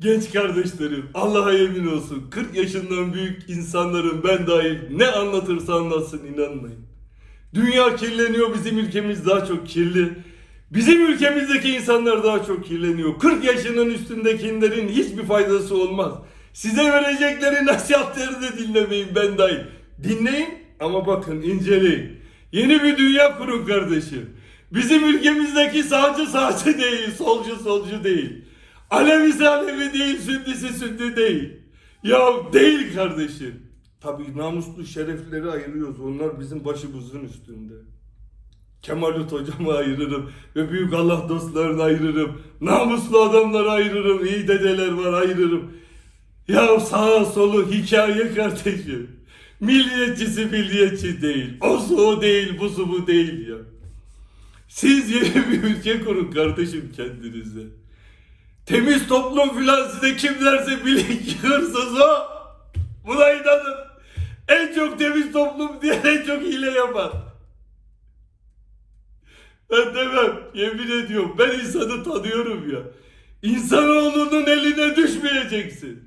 Genç kardeşlerim Allah'a yemin olsun 40 yaşından büyük insanların ben dahil ne anlatırsa anlatsın inanmayın. Dünya kirleniyor bizim ülkemiz daha çok kirli. Bizim ülkemizdeki insanlar daha çok kirleniyor. 40 yaşının üstündekilerin hiçbir faydası olmaz. Size verecekleri nasihatleri de dinlemeyin ben dahil. Dinleyin ama bakın inceleyin. Yeni bir dünya kurun kardeşim. Bizim ülkemizdeki sağcı sağcı değil, solcu solcu değil. Alevi değil, Sünnisi Sünni değil. Ya değil kardeşim. Tabii namuslu şerefleri ayırıyoruz. Onlar bizim başımızın üstünde. Kemalut hocamı ayırırım ve büyük Allah dostlarını ayırırım. Namuslu adamları ayırırım. iyi dedeler var ayırırım. Ya sağa solu hikaye kardeşim. Milliyetçisi milliyetçi değil. O su değil, bu su bu değil ya. Siz yeni bir ülke kurun kardeşim kendinize. Temiz toplum filan size kim derse bilin hırsız o. Buna inanın. En çok temiz toplum diye en çok hile yapar. Ben demem. Yemin ediyorum. Ben insanı tanıyorum ya. İnsanoğlunun eline düşmeyeceksin.